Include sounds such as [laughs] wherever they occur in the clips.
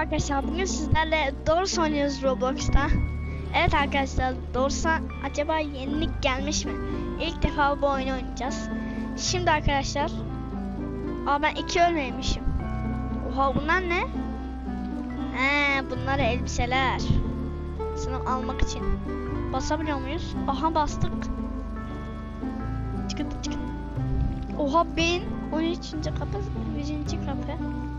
arkadaşlar bugün sizlerle Doğrusu oynuyoruz Roblox'ta. Evet arkadaşlar Doğrusu acaba yenilik gelmiş mi? İlk defa bu oyunu oynayacağız. Şimdi arkadaşlar Aa ben iki ölmeymişim. Oha bunlar ne? He bunlar elbiseler. Sınıf almak için. Basabiliyor muyuz? Aha bastık. Çıkın çıkın. Oha bin. 13. kapı. 100. kapı.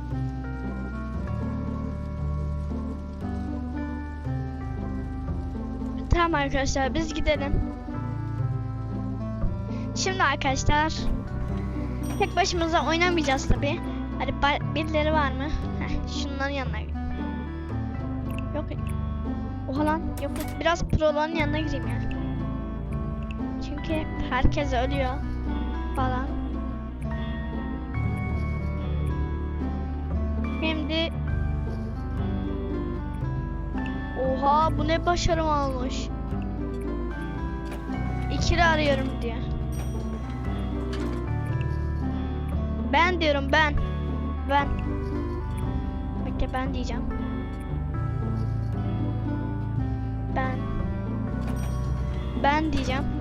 Tamam arkadaşlar biz gidelim. Şimdi arkadaşlar tek başımıza oynamayacağız tabi. Hadi birileri var mı? Heh, şunların yanına Yok. Oha lan yok. Biraz proların yanına gireyim ya. Çünkü herkes ölüyor falan. Şimdi Oha bu ne başarım almış. İkili arıyorum diye. Ben diyorum ben. Ben. Bekle ben diyeceğim. Ben. Ben diyeceğim.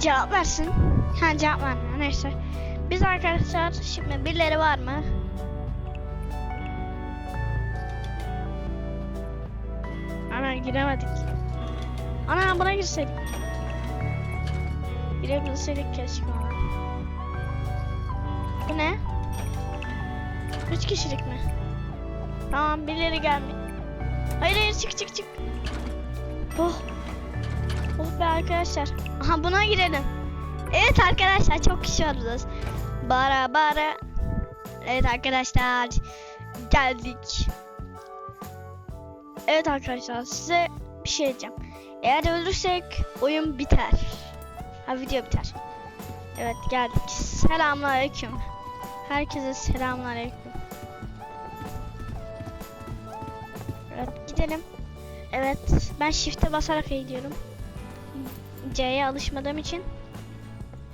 Cevap versin. Ha cevap vermiyor. Neyse. Biz arkadaşlar şimdi birileri var mı? Ana giremedik. Ana buna girsek. Girebilseydik keşke. Bu ne? Üç kişilik mi? Tamam birileri gelmiş. Hayır hayır çık çık çık. Oh. Oh be arkadaşlar. Aha buna girelim. Evet arkadaşlar çok kişi varız. Bara bara. Evet arkadaşlar. Geldik. Evet arkadaşlar size bir şey diyeceğim. Eğer ölürsek oyun biter. Ha video biter. Evet geldik. Selamünaleyküm. Herkese selamünaleyküm. Evet gidelim. Evet ben shift'e basarak gidiyorum. C'ye alışmadığım için.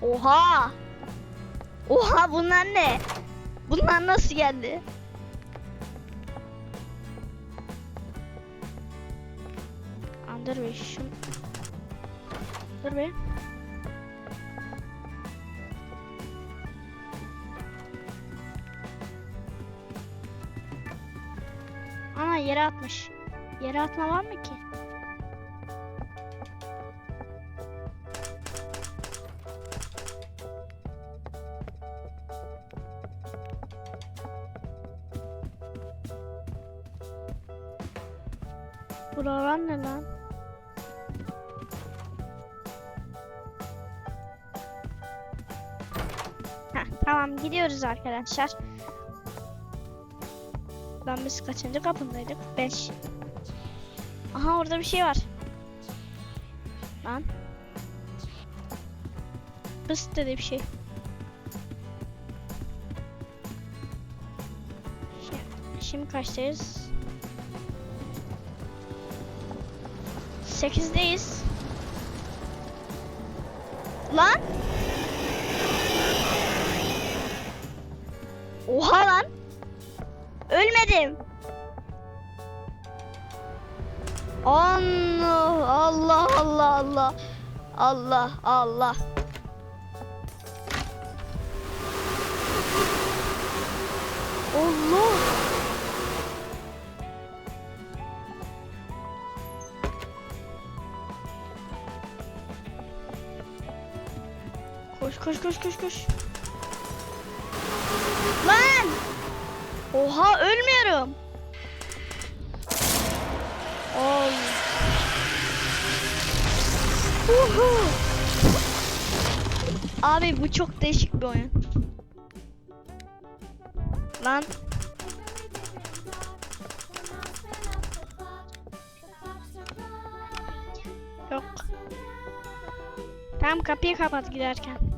Oha! Oha bunlar ne? Bunlar nasıl geldi? Dur bir şu... Dur bir. Ana yere atmış. Yere atma var mı ki? Buralar ne tamam gidiyoruz arkadaşlar. Lan biz kaçıncı kapındaydık? 5. Aha orada bir şey var. Lan. Bıs dedi bir şey. Şimdi kaçtayız? 8'deyiz. Lan. Oha lan. Ölmedim. Allah Allah Allah Allah. Allah Allah. Allah. Koş koş koş. Lan! Oha ölmüyorum. Oy. Uhu. Abi bu çok değişik bir oyun. Lan. Yok. Tamam kapıyı kapat giderken.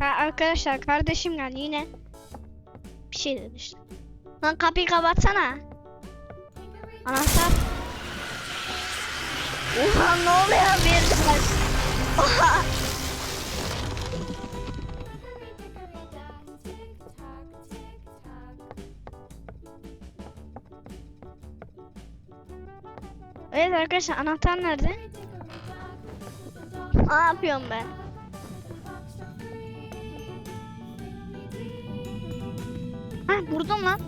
Ha, arkadaşlar kardeşim geldi yine. Bir şey dedi işte. Lan kapıyı kapatsana. Anahtar. Oha ne oluyor birden? Oha. Evet arkadaşlar anahtar nerede? Ne yapıyorum ben? Vurdum lan.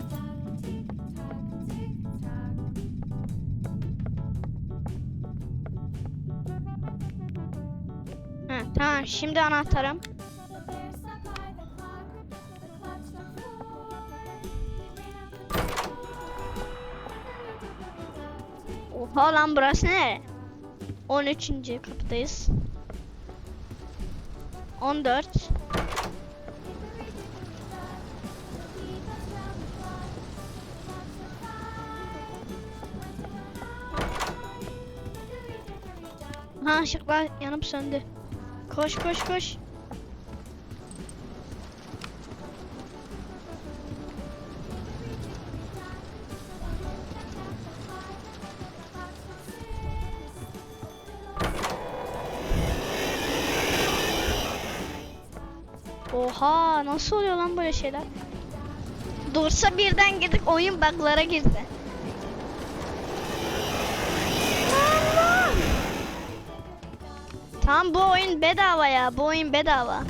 Ha, tamam şimdi anahtarım. Oha lan burası ne? 13. kapıdayız. 14. Ha ışıklar yanıp söndü. Koş koş koş. Oha nasıl oluyor lan böyle şeyler? Dursa birden girdik oyun bug'lara girdi. Tam bu oyun bedava ya. Bu oyun bedava.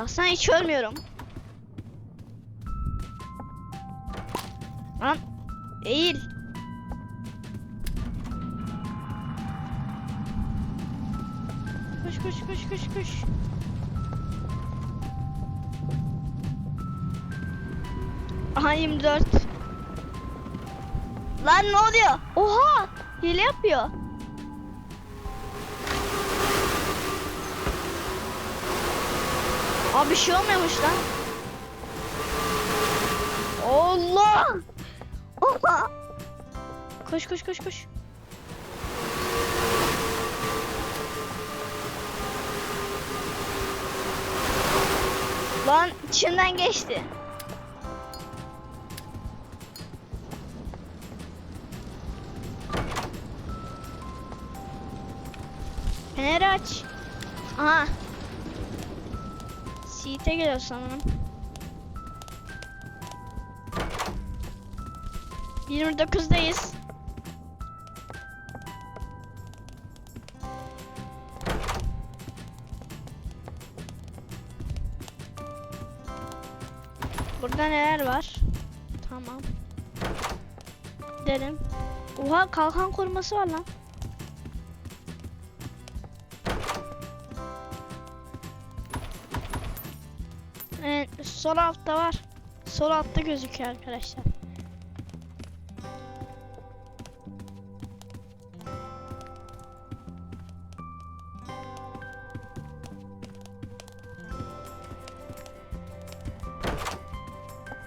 Baksana hiç ölmüyorum. Lan eğil. Koş koş koş koş koş. Aha 24. Lan ne oluyor? Oha! Hile yapıyor. Abi bir şey olmuyormuş lan. Allah! Oha! Koş koş koş koş. Lan içinden geçti. Feneri aç. Aha. Seat'e geliyor sanırım. 29'dayız. Burada neler var? Tamam. Gidelim. Oha kalkan koruması var lan. Sol altta var. Sol altta gözüküyor arkadaşlar.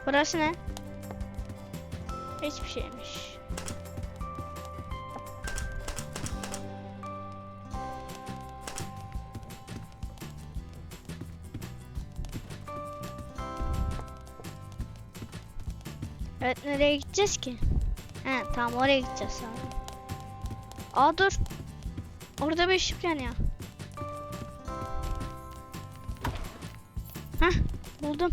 Burası ne? Hiçbir şeymiş. Evet nereye gideceğiz ki? He tamam oraya gideceğiz sanırım. Aa dur. Orada bir ışık yanıyor. Heh buldum.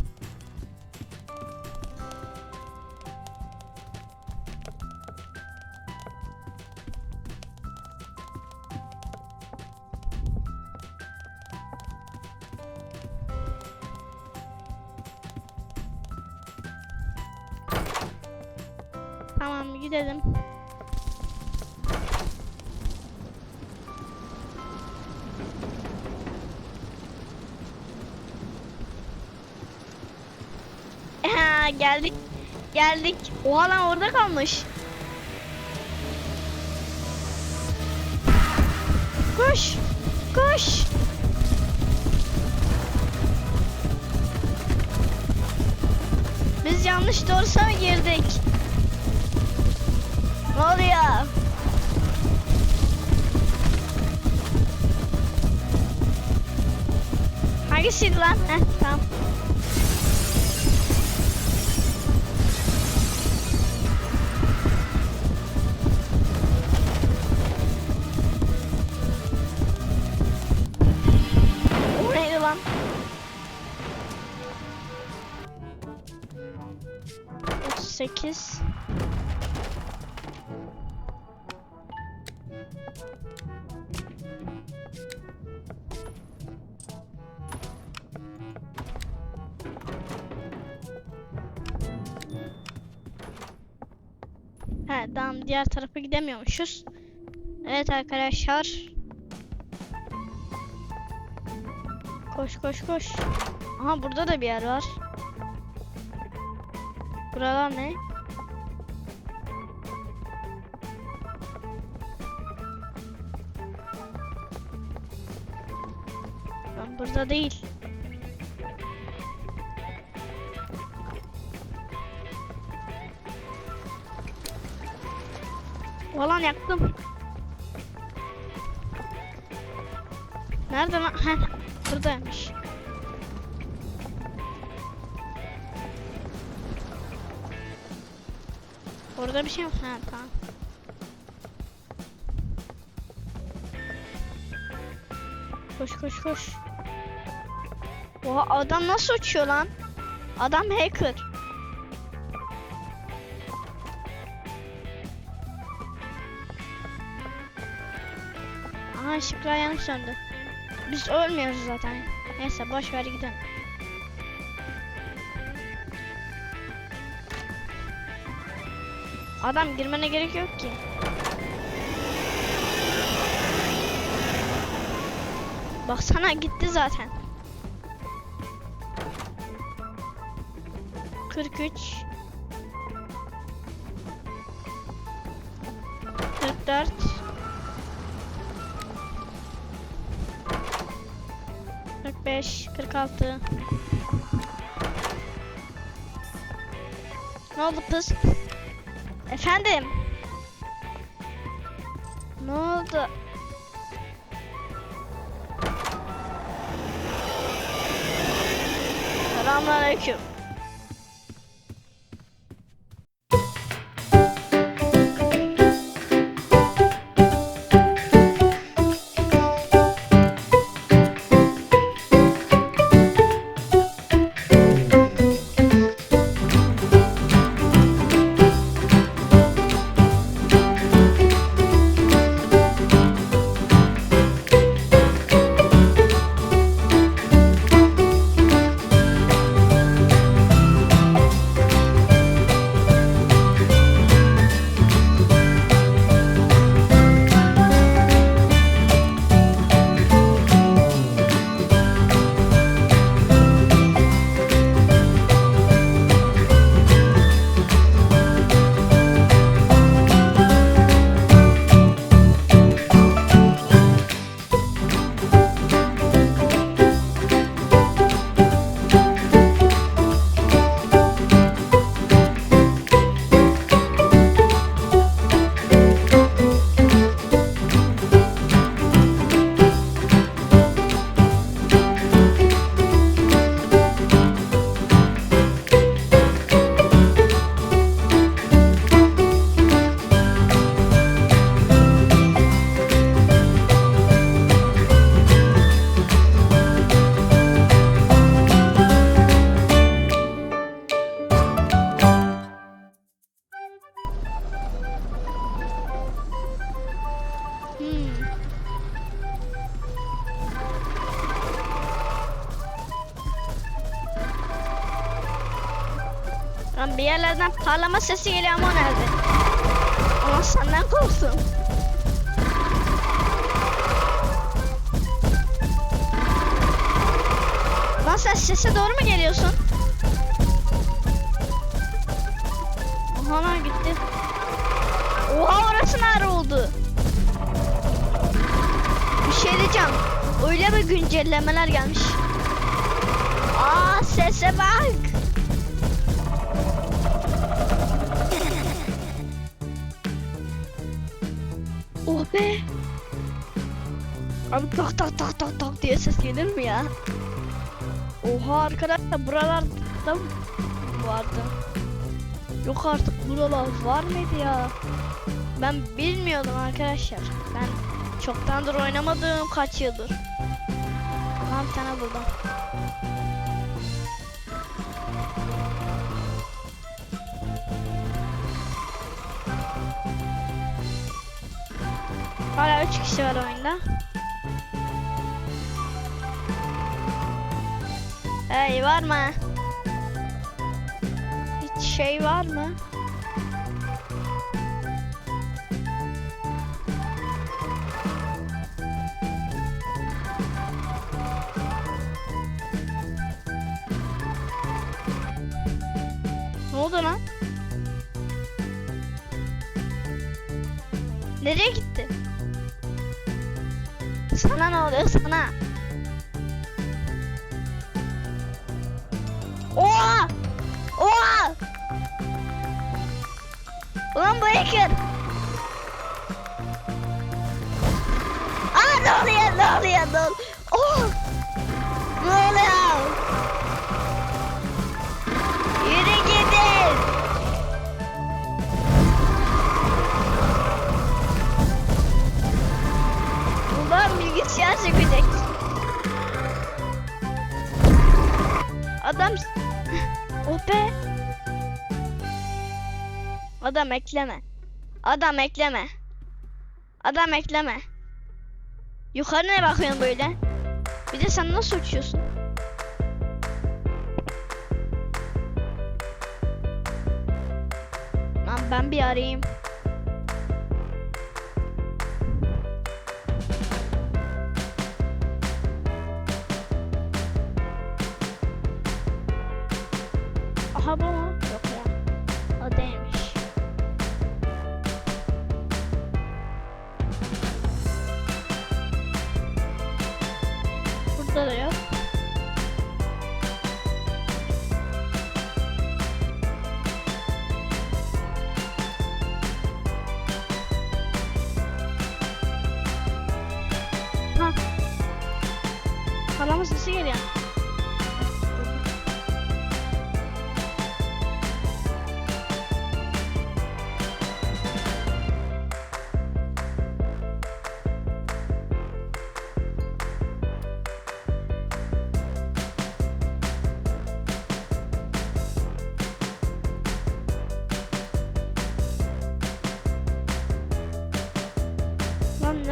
Geldik. Geldik. Oha lan orada kalmış. Koş. Koş. Biz yanlış doğrusa mı girdik? Ne oluyor? Hangisiydi lan? Heh tamam. He tamam diğer tarafa gidemiyormuşuz. Evet arkadaşlar. Koş koş koş. Aha burada da bir yer var. Buralar ne? Burada değil. Olan yaktım. Nerede lan? Heh, buradaymış. Orada bir şey mi? Ha tamam. Koş koş koş. Oha adam nasıl uçuyor lan? Adam hacker. Aha ışıklar yanlış söndü. Biz ölmüyoruz zaten. Neyse boş ver gidelim. Adam girmene gerek yok ki. Baksana gitti zaten. 43 44 45 46 Ne oldu kız? Efendim? Ne oldu? Selamünaleyküm. Sesi geliyor ama nerede? Ama senden korktum. Lan sen sese doğru mu geliyorsun? Lan gitti. Oha orası nerede oldu? Bir şey diyeceğim. Öyle bir güncellemeler gelmiş. Aa sese bak. Be. Abi tak tak tak tak tak diye ses gelir mi ya? Oha arkadaşlar buralarda vardı. Yok artık buralar var mıydı ya? Ben bilmiyordum arkadaşlar. Ben çoktandır oynamadım kaç yıldır. Aha bir tane buldum. Hala 3 kişi var oyunda. Hey var mı? Hiç şey var mı? Sana? Oha! Oha! Ulan bu hacker! Aa ne oluyor ne oluyor ne oluyor? Oh! Ne oluyor? Sökecek. Adam... [laughs] Oh. Adam ekleme. Adam ekleme. Adam ekleme. Yukarı ne bakıyorsun böyle? Bir de sen nasıl uçuyorsun? Lan ben bir arayayım.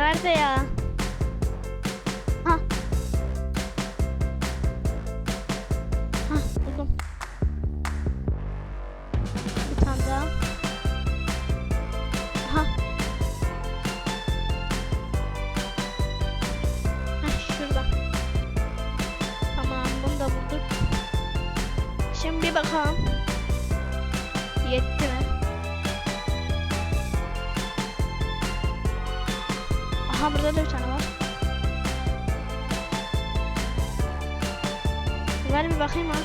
Nerede ya? Ver bir bakayım ha.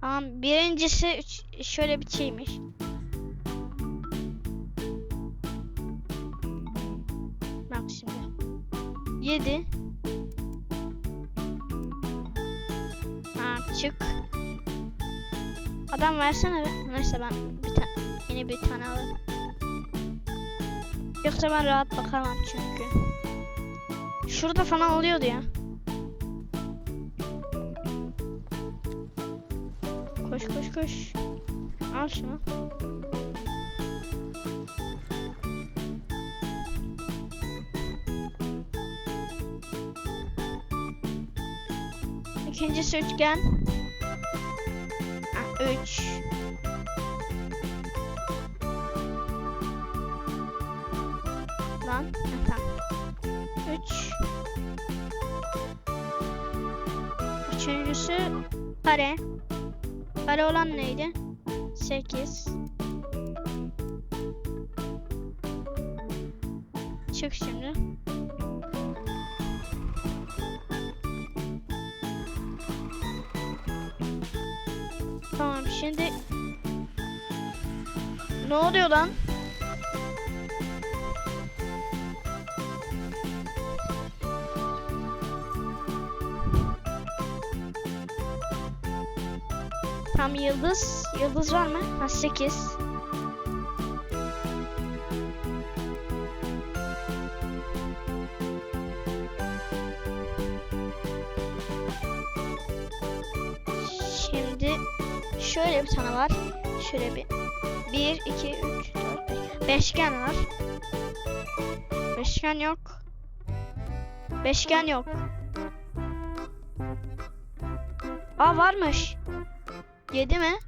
Tamam birincisi şöyle bir şeymiş. Bak şimdi. 7 Ha çık. Adam versene be. Neyse ben bir tane yeni bir tane alayım. Yoksa ben rahat bakamam çünkü. Şurada falan oluyordu ya. Koş. Al şunu. İkincisi üçgen. Üç. Lan. Ha, tamam. Üç. Üçüncüsü kare. Kare olan neydi? Sekiz. Çık şimdi. Tamam şimdi ne oluyor lan? Tam yıldız. Yıldız var mı? Ha 8. Şimdi şöyle bir tane var. Şöyle bir 1 2 3 4 5 beşgen var. Beşgen yok. Beşgen yok. Aa varmış. Yedi mi?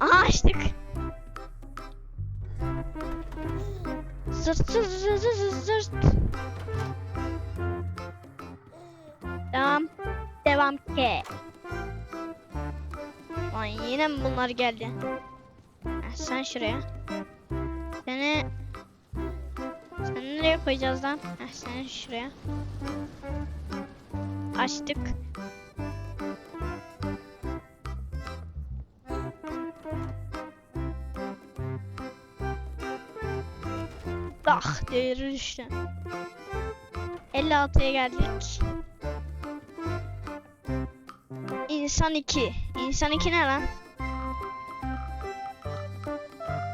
Aha açtık. Zırt zırt zırt zırt zırt. Devam. Devam ki. Lan yine mi bunlar geldi? Heh, sen şuraya. Seni... Seni nereye koyacağız lan? Heh, seni şuraya. Açtık. Ah değeri düştü. 56'ya geldik. İnsan 2. İnsan 2 ne lan?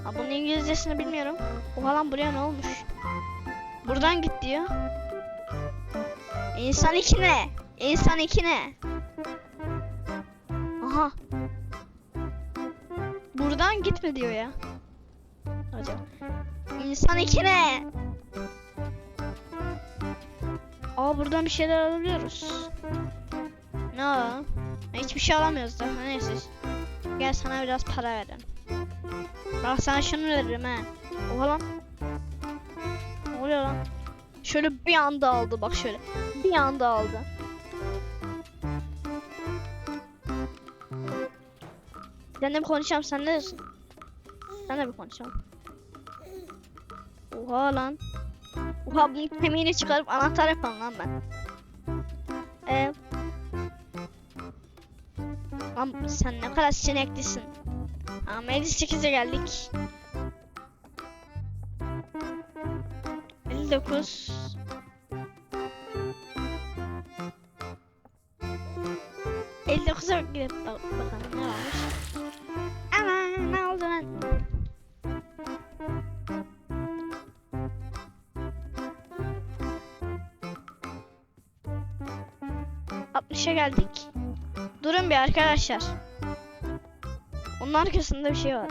Ha, bunun İngilizcesini bilmiyorum. Oha lan buraya ne olmuş? Buradan git diyor. İnsan 2 ne? İnsan 2 ne? Aha. Buradan gitme diyor ya. Acaba. İnsan 2 ne? Aa buradan bir şeyler alabiliyoruz. Ne alalım? Hiçbir şey alamıyoruz da. Neyse. Gel sana biraz para verelim. Bak sana şunu veririm he. Oha lan. Ne oluyor lan? Şöyle bir anda aldı bak şöyle. Bir anda aldı. Sen de bir konuşalım sen ne diyorsun? Sen de bir konuşalım. Oha lan. Oha bunun kemiğini çıkarıp anahtar yapalım lan ben. Eee Lan sen ne kadar sineklisin. Ama 58'e geldik. 59 59'a gidip bak bakalım ne varmış. Geldik. Durun bir arkadaşlar. Onun arkasında bir şey var.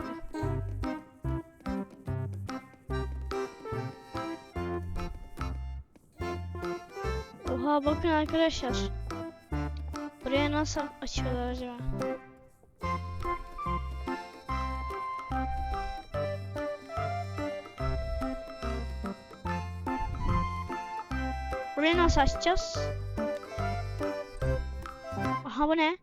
Oha bakın arkadaşlar. Buraya nasıl açıyorlar acaba? Burayı nasıl açacağız? Aha bu ne?